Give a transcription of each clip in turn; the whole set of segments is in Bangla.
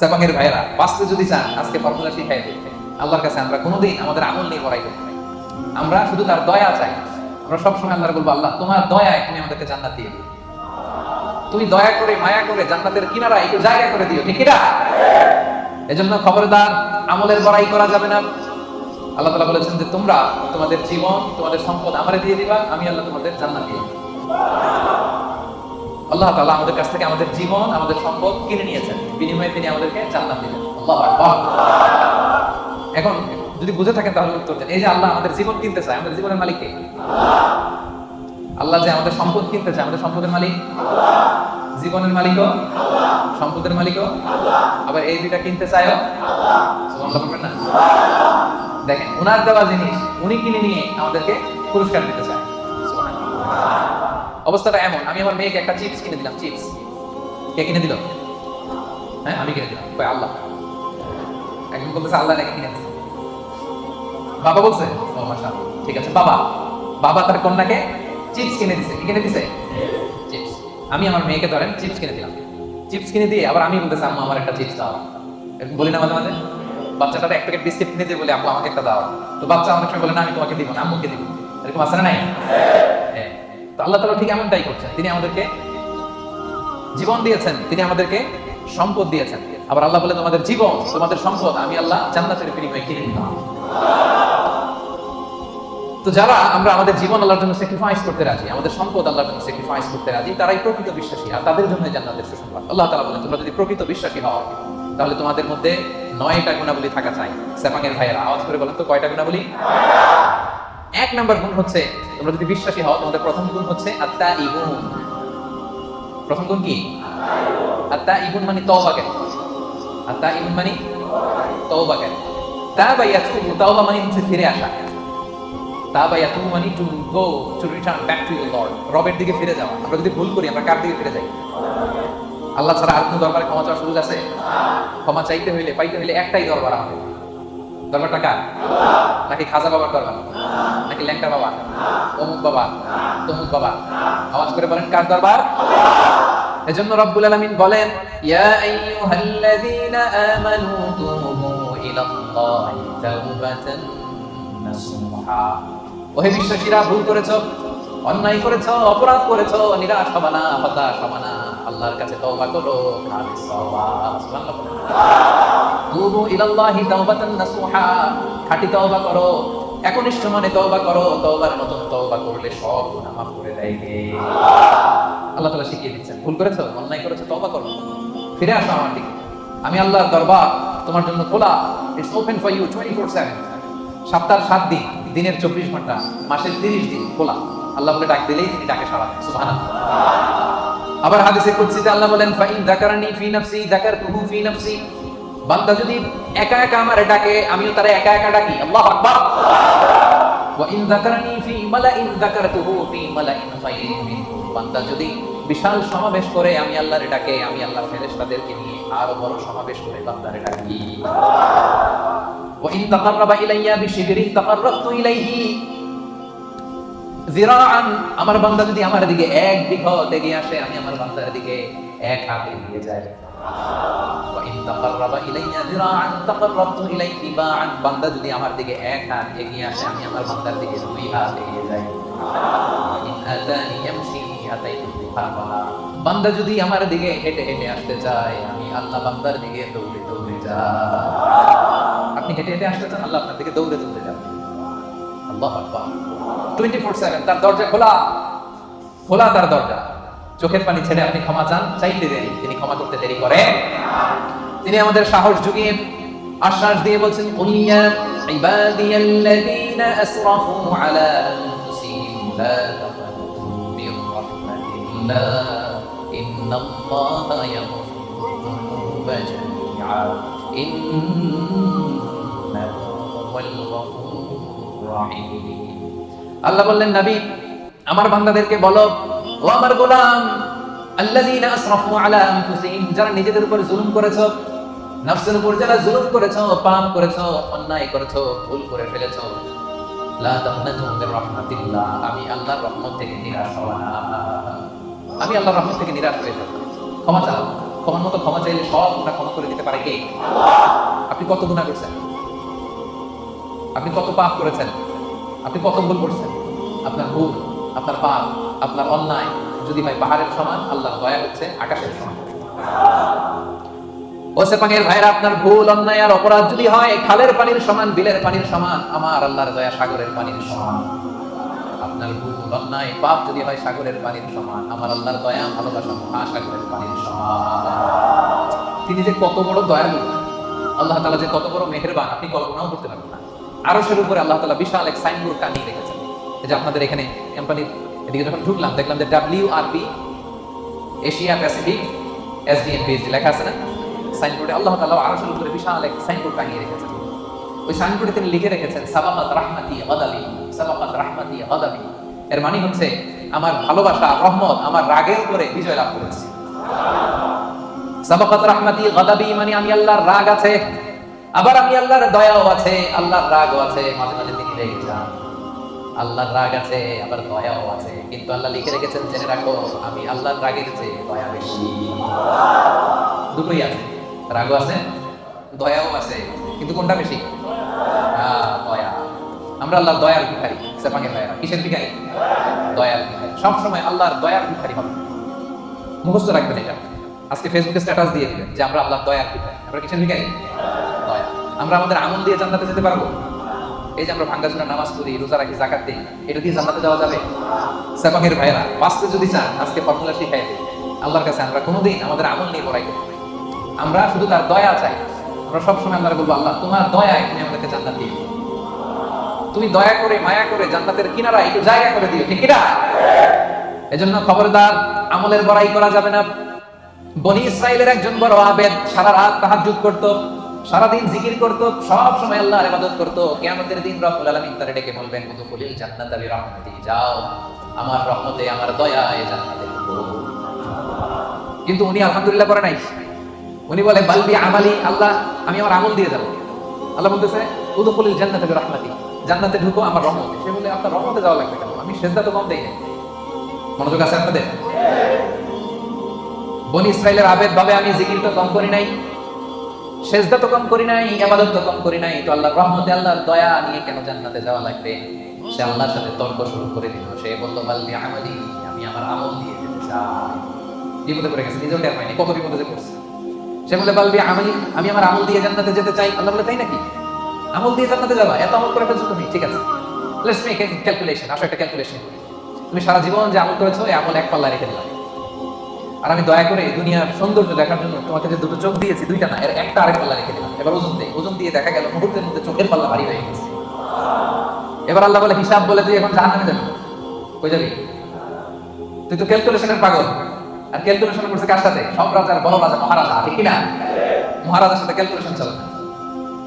সেপাঙের ভাইয়েরা, বাঁচতে যদি চান, আজকে ফর্মুলা শিখাই দিই। আল্লাহর কাছে আমরা কোনোদিন আমাদের আমল নিয়ে বড়াই করতে আমরা শুধু তার দয়া চাই। আমরা সবসময় আল্লাহর বলব, আল্লাহ, তোমার দয়ায় তুমি আমাদেরকে জান্নাত দিয়ে তুমি দয়া করে, মায়া করে জান্নাতের কিনারা একটু জায়গা করে দিও, ঠিক এটা এজন্য খবরদার, আমলের বড়াই করা যাবে না। আল্লাহ তালা বলেছেন যে, তোমরা তোমাদের জীবন, তোমাদের সম্পদ আমারে দিয়ে দিবা, আমি আল্লাহ তোমাদের জান্নাত দিয়ে। আল্লাহ তাআলা আমাদের কাছ থেকে আমাদের জীবন, আমাদের সম্পদ কিনে নিয়েছেন। বিনিময়ে তিনি আমাদেরকে জান্নাত দিলেন এখন যদি বুঝে থাকেন তাহলে উত্তর দেন। এই যে আল্লাহ আমাদের জীবন কিনতে চায়, আমাদের জীবনের মালিক কে? আল্লাহ যে আমাদের সম্পদ কিনতে চায়, আমাদের সম্পদের মালিক? জীবনের মালিকও? সম্পদের মালিকও? আবার এই দুইটা কিনতে চায়ও? না? দেখেন ওনার দেওয়া জিনিস উনি কিনে নিয়ে আমাদেরকে পুরস্কার দিতে চায়। অবস্থাটা এমন, আমি আমার মেয়েকে একটা চিপস কিনে দিলাম চিপস কে কিনে দিল? হ্যাঁ আমি কিনে দিলাম। আল্লাহ। একজন বলতেছে, আল্লাহ নাকি কিনে দিচ্ছে বাবা বলছে, ও মাশা ঠিক আছে, বাবা। বাবা তার কন্যাকে চিপস কিনে দিছে। কিনে দিছে? চিপস আমি আমার মেয়েকে ধরেন চিপস কিনে দিলাম। চিপস কিনে দিয়ে আবার আমি বলতেছি, আম্মা, আমার একটা চিপস দাও। বলি না মাঝে মাঝে? বাচ্চাটার এক প্যাকেট বিস্কিট কিনে দিয়ে বলে আব্বু আমাকে একটা দাও। তো বাচ্চা সময় বলে, না, আমি তোমাকে দিব না, আম্মুকে দিব। এরকম না নাই? হ্যাঁ। তো আল্লাহ তাআলা ঠিক এমনটাই করছেন। তিনি আমাদেরকে জীবন দিয়েছেন, তিনি আমাদেরকে সম্পদ দিয়েছেন। আবার আল্লাহ বলে তোমাদের জীবন, তোমাদের সম্পদ আমি আল্লাহ জান্নাতের বিনিময়ে কিনে দিলাম। তো যারা আমরা আমাদের জীবন আল্লাহর জন্য স্যাক্রিফাইস করতে রাজি, আমাদের সম্পদ আল্লাহর জন্য স্যাক্রিফাইস করতে রাজি, তারাই প্রকৃত বিশ্বাসী আর তাদের জন্য জান্নাতের সুসংবাদ। আল্লাহ তাআলা বলেন, তোমরা যদি প্রকৃত বিশ্বাসী হও, তাহলে তোমাদের মধ্যে নয়টা গুণাবলী থাকা চাই। সেপাঙের ভাইয়েরা আওয়াজ করে বলেন, তো কয়টা গুণাবলী? এক নাম্বার গুণ হচ্ছে, তোমরা যদি বিশ্বাসী হও, তোমাদের প্রথম গুণ হচ্ছে আত্মা ইগুন প্রথম গুণ কি? আত্মা ইগুন মানে তওবা কেন? আত্মা ইগুন মানে তওবা কেন? তা বা ইয়াতুবু তওবা মানে হচ্ছে ফিরে আসা। তা বা ইয়াতুবু মানে to go to return back to your lord রবের দিকে ফিরে যাওয়া। আমরা যদি ভুল করি, আমরা কার দিকে ফিরে যাই? আল্লাহ ছাড়া আর কোনো দরবারে ক্ষমা চাওয়ার সুযোগ আছে? ক্ষমা চাইতে হইলে, পাইতে হইলে একটাই দরবার আমাদের। দরবারটা কার? নাকি খাজা বাবার দরবার নাকি ল্যাংটা বাবা? অমুক বাবা তমুক বাবা। আওয়াজ করে বলেন কার দরবার? এজন্য রব্বুল আলামিন বলেন ইয়া আইয়ুহাল্লাযীনা আমানু তুবু ইলাল্লাহি তাওবাতান নাসুহা। ওহে বিশ্বাসীরা ভুল করেছ অন্যায় করেছ অপরাধ করেছ নিরাশ হবে না হতাশ হবে না। আল্লাহর কাছে তওবা করো খালিস তওবা তুবু ইলাল্লাহি তাওবাতান নাসুহা, খাঁটি তওবা করো, একনিষ্ঠ মনে তওবা করো, তওবার মতন তওবা করলে সব গুনাহ মাফ করে দেয় কে? আল্লাহ তাআলা শিখিয়ে দিচ্ছেন। ভুল করেছ? অন্যায় করেছ? তওবা করো। ফিরে আসো আমার দিকে। আমি আল্লাহর দরবার, তোমার জন্য খোলা। ইটস ওপেন ফর ইউ 24/7 সপ্তাহের সাত দিন, দিনের চব্বিশ ঘণ্টা, মাসের তিরিশ দিন, খোলা। আল্লাহ বলে ডাক দিলেই তিনি ডাকে দেন। সুবহানাল্লাহ। আবার হাদিসে কুদসিতে আল্লাহ বলেন, ফাইন যাকারানি ফি নাফসি, যাকারতুহু ফি নাফসি। বান্দা যদি একা একা আমারে ডাকে, আমিও তারে একা একা ডাকি। আল্লাহু আকবার। ওয়া ইন যাকারানি ফি মালাইন, যাকারতুহু ফি মালাইন খায়রিন বান্দা যদি বিশাল সমাবেশ করে, আমি আল্লাহরে ডাকে, আমি আল্লাহর ফেরেশতাদেরকে নিয়ে আরও বড় সমাবেশ করে বান্দারে ডাকি। ওয়া ইন তাকাররাবা ইলাইয়া বিশিবরিন তাকাররাবতু ইলাইহি। আমার বান্দা যদি আমার দিকে এক বিঘত এগিয়ে আসে, আমি আমার বান্দার দিকে এক হাত এগিয়ে যাই। বান্দা যদি আমার দিকে এক হাত এগিয়ে আসে, আমি আমার বান্দার দিকে দুই হাত এগিয়ে যাই। আতানি ইয়ামশি, আতাইতু বান্দা যদি আমার দিকে হেঁটে হেঁটে আসতে চায়, আমি আল্লাহ বান্দার দিকে দৌড়ে দৌড়ে যাই। আপনি হেঁটে হেঁটে আসতে চান, আল্লাহ আপনার দিকে দৌড়ে দৌড়ে যাবেন। আল্লাহ টোয়েন্টি ফোর সেভেন তার দরজা খোলা। খোলা তার দরজা। চোখের পানি ছেড়ে আপনি ক্ষমা চান, চাইতে দেরি। তিনি ক্ষমা করতে দেরি করে তিনি আমাদের সাহস যুগিয়ে আশ্বাস দিয়ে বলছেন উলিয়া ইবাদিয়াল্লাযীনা আসরাফু আলা জামিআ ইন্নাহু হুয়াল গফুরুর রাহিম আল্লাহ বললেন, নবী, আমার বান্দাদেরকে বলো ও আমার গোলাম আল্লাযীনা আসরাফু আলা আনফুসিহিম, যারা নিজেদের উপর জুলুম করেছ, নফসের উপর যারা জুলুম করেছ, পাপ করেছ, অন্যায় করেছ, ভুল করে ফেলেছো, লা তাকনাতু মির রাহমাতিল্লাহ, আমি আল্লাহর রহমত থেকে নিরাশ হওয়া না। আমি আল্লাহর রহমত থেকে নিরাশ হয়ে যাব। ক্ষমা চাও। ক্ষমার মতো ক্ষমা চাইলে সব গুণা ক্ষমা করে দিতে পারে কে? আল্লাহ আপনি কত গুণা করছেন? আপনি কত পাপ করেছেন? আপনি কত ভুল করছেন? আপনার ভুল, আপনার পাপ, আপনার অন্যায় যদি ভাই পাহাড়ের সমান, আল্লাহর দয়া হচ্ছে আকাশের সমান। ও সেপাঙের ভাইরা, আপনার ভুল, অন্যায় আর অপরাধ যদি হয়, খালের পানির সমান, বিলের পানির সমান, আমার আল্লাহর দয়া সাগরের পানির সমান। আপনার ভুল, অন্যায়, পাপ যদি হয় সাগরের পানির সমান, আমার আল্লাহর দয়া, ভালোবাসা মহাসাগরের পানির সমান। তিনি যে কত বড় দয়ালু, আল্লাহ তাআলা যে কত বড় মেহেরবান, আপনি কল্পনাও করতে পারবেন আরশের উপরে আল্লাহ তাআলা বিশাল এক সাইনবোর্ড টানিয়ে রেখেছেন। এই যে আপনাদের এখানে কোম্পানির এদিকে যখন ঢুকলাম, দেখলাম যে W R P Asia Pacific SDN PhD লেখা আছে না? সাইনবোর্ডে আল্লাহ তাআলা আরশের উপরে বিশাল এক সাইনবোর্ড টানিয়ে রেখেছেন। ওই সাইনবোর্ডে তিনি লিখে রেখেছেন সাবাকাত রাহমাতি গাদাবি সাবাকাত রাহমাতি গাদাবি। এর মানে হচ্ছে, আমার ভালোবাসা, রহমত, আমার রাগের উপরে বিজয় লাভ করেছে। সাবাকাত রাহমাতি গাদাবি মানে আমি আল্লাহর রাগ আছে। আবার আমি আল্লাহর দয়াও আছে, আল্লাহর রাগও আছে, মাঝে মাঝে তিনি রেগে যান আল্লাহর রাগ আছে, আবার দয়াও আছে, কিন্তু আল্লাহ লিখে রেখেছেন, জেনে রাখো, আমি আল্লাহর রাগের চেয়ে দয়া বেশি। দুটোই আছে। রাগও আছে, দয়াও আছে, কিন্তু কোনটা বেশি? দয়া। আমরা আল্লাহর দয়ার ভিখারি সেপাঙ্গে ভাইরা কিসের ভিখারি? দয়ার ভিখারি। সবসময় আল্লাহর দয়ার ভিখারি হবে। মুখস্থ রাখবেন এটা। আজকে ফেসবুকে স্ট্যাটাস দিয়ে দিবেন যে আমরা আল্লাহর দয়ার ভিখারি। আমরা কিসের ভিখারি? দয়া আমরা আমাদের আমল দিয়ে জান্নাতে যেতে পারব? এই যে আমরা ভাঙ্গা চুনা নামাজ পড়ি, রোজা রাখি জাকাত দিই, এটা দিয়ে জান্নাতে যাওয়া যাবে? সেপাঙ্গের ভাইরা বাঁচতে যদি চান, আজকে ফর্মুলা শিখাই দিই। আল্লাহর কাছে আমরা কোনোদিন আমাদের আমল নিয়ে পড়াই করব আমরা শুধু তার দয়া চাই। আমরা সবসময় আল্লাহর বলব, আল্লাহ, তোমার দয়ায় তুমি আমাদেরকে জান্নাত দিও। তুমি দয়া করে, মায়া করে, জান্নাতের কিনারা একটু জায়গা করে দিও, ঠিক কিনা? এজন্য খবরদার, আমলের বড়াই করা যাবে না। বনি ইসরায়েলের একজন বড় আবেদ সারা রাত তাহাজ্জুদ করত। সারাদিন জিকির করত, সব সময় আল্লাহর ইবাদত করত। কিয়ামতের দিন রব্বুল আলামিন তারে ডেকে বলবেন জান্নাতা বিরহমাতি যাও, আমার রহমতে, আমার দয়ায় জান্নাতে কিন্তু উনি আলহামদুলিল্লাহ করে নাই। উনি বলে, বালবি আমালি, আল্লাহ, আমি আমার আমল দিয়ে যাব। আল্লাহ বলতেছে, উদখুলিল জান্নাতা বিরহমাতি জান্নাতে ঢুকো, আমার রহমতে। সে বলে, আপনার রহমতে যাওয়া লাগবে কেন? আমি সেজদা তো কম দেই না মনোযোগ আছে আপনাদের? বনি ইসরায়েলের আবেদ ভাবে আমি জিকির তো কম করি নাই। সেজদা তো কম করি নাই, ইবাদত তো কম করি নাই, তো আল্লাহর রহমতে আল্লাহর দয়া নিয়ে কেন জান্নাতে যাওয়া লাগবে? সে আল্লাহর সাথে তর্ক শুরু করে দিল। সে বলল আমালি আমি আমার আমল দিয়ে যেতে চাই। বিপদে পড়ে গেছে, নিজেও টের পাইনি কত বিপদে পড়ছে। সে বলে আমি আমার আমল দিয়ে জান্নাতে যেতে চাই। আল্লাহ বলে, তাই নাকি? আমল দিয়ে জান্নাতে যাবা? এত আমল করে ফেলছো তুমি, ঠিক আছে। লেটস মেক ক্যালকুলেশন আসো একটা ক্যালকুলেশন তুমি সারা জীবন যে আমল করেছ, এই আমল এক পাল্লা রেখে দিলাম। আর আমি দয়া করে দুনিয়ার সৌন্দর্য দেখার জন্য তোমাকে যে দুটো চোখ দিয়েছি, দুইটা না, এর একটা আরেক পাল্লা রেখে দিলাম। এবার ওজন দেয় ওজন দিয়ে দেখা গেল মুহূর্তের মধ্যে চোখের পাল্লা ভারী হয়ে গেছে। এবার আল্লাহ বলে, হিসাব বলে তুই এখন জাহান্নামে যাবি। কই যাবি? তুই তো ক্যালকুলেশনের পাগল। আর ক্যালকুলেশন করছে কার সাথে? সব রাজার বড় রাজা, মহারাজা, ঠিক কিনা? মহারাজার সাথে ক্যালকুলেশন চলে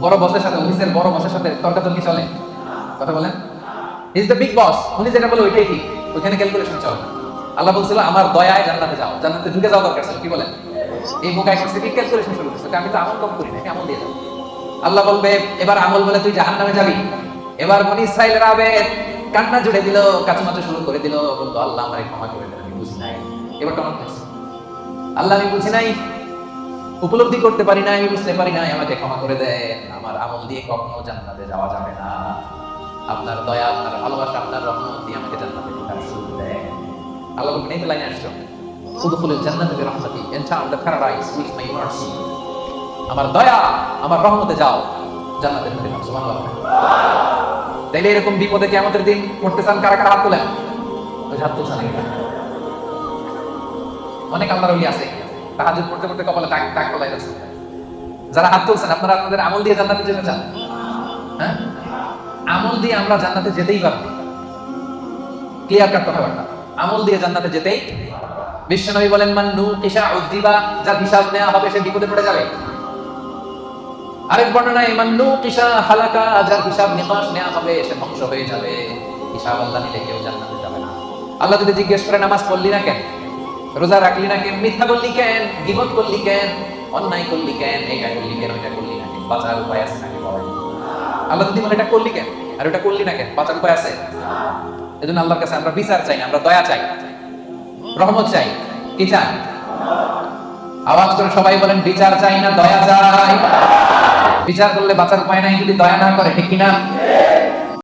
বড় বসের সাথে, অফিসের বড় বসের সাথে তর্কাতর্কি চলে। কথা বলেন? ইজ দ্য বিগ বস উনি যেটা বলে, ওইটাই ঠিক। ওইখানে ক্যালকুলেশন চলে না। আল্লাহ বলছিল, আমার দয়ায় জান্নাতে যাও। জান্নাতে ঢুকে যাওয়া দরকার ছিল, কি বলেন এই বোকায় করছে কি ক্যালকুলেশন শুরু করছে আমি তো আমল কম করি না আমি আমল দিয়ে যাব আল্লাহ বলবে, এবার আমল বলে তুই জাহান্নামে যাবি? এবার বনি ইসরাইলের আবে কান্না জুড়ে দিল, কাচুমাচু শুরু করে দিল বলতো আল্লাহ আমারে ক্ষমা করে দেন, আমি বুঝি নাই। এবার কেমন হয়েছে? আল্লাহ, আমি বুঝি নাই, উপলব্ধি করতে পারি না আমি বুঝতে পারি না আমাকে ক্ষমা করে দেন। আমার আমল দিয়ে কখনো জান্নাতে যাওয়া যাবে না। আপনার দয়া, আপনার ভালোবাসা, আপনার রহমত দিয়ে আমাকে জান্নাতে ঢোকার সুযোগ দেন। আল্লাহ বলবেন এই লাইনে আসছো। উদখুলুল জান্নাতা বিরহমাতি enter the paradise with my mercy আমার দয়া, আমার রহমতে যাও জান্নাতে ঢুকে যাও সুবহানাল্লাহ। তাইলে এরকম বিপদে কি আমাদের দিন পড়তে চান কারা কারা হাত তোলেন? ওই হাত তুলছেন অনেক। আল্লাহর ওলি আছে তাহাজুদ পড়তে পড়তে কপালে টাক টাক কলাই যাচ্ছে। যারা হাত তুলছেন, আপনারা আপনাদের আমল দিয়ে জান্নাতে যেতে চান? হ্যাঁ? আমল দিয়ে আমরা জান্নাতে যেতেই পারব। ক্লিয়ার কাট কথাবার্তা আমল দিয়ে জান্নাতে যেতেই বিশ্বনবী বলেন, মান নু কিসা উদ্দিবা যার হিসাব নেওয়া হবে সে বিপদে পড়ে যাবে। আরেক বর্ণনায়, মান নু কিসা হালাকা যার হিসাব নিকাশ নেওয়া হবে সে ধ্বংস হয়ে যাবে। হিসাব আল্লাহ নিলে কেউ জান্নাতে যাবে না। আল্লাহ যদি জিজ্ঞেস করে, নামাজ পড়লি না কেন? রোজা রাখলি না কেন? মিথ্যা বললি কেন? গিবত করলি কেন? অন্যায় করলি কেন? এটা করলি কেন? ওইটা করলি না কেন? বাঁচার উপায় আছে নাকি বলেন আল্লাহ যদি বলে, এটা করলি কেন? আর ওটা করলি না কেন? বাঁচার উপায় আছে? এজন্য আল্লাহর কাছে আমরা বিচার চাই আমরা দয়া চাই। রহমত চাই। কি চাই আওয়াজ করে সবাই বলেন, বিচার চাই না, দয়া চাই। বিচার করলে বাঁচার উপায় নাই, যদি দয়া না করে, ঠিক কিনা?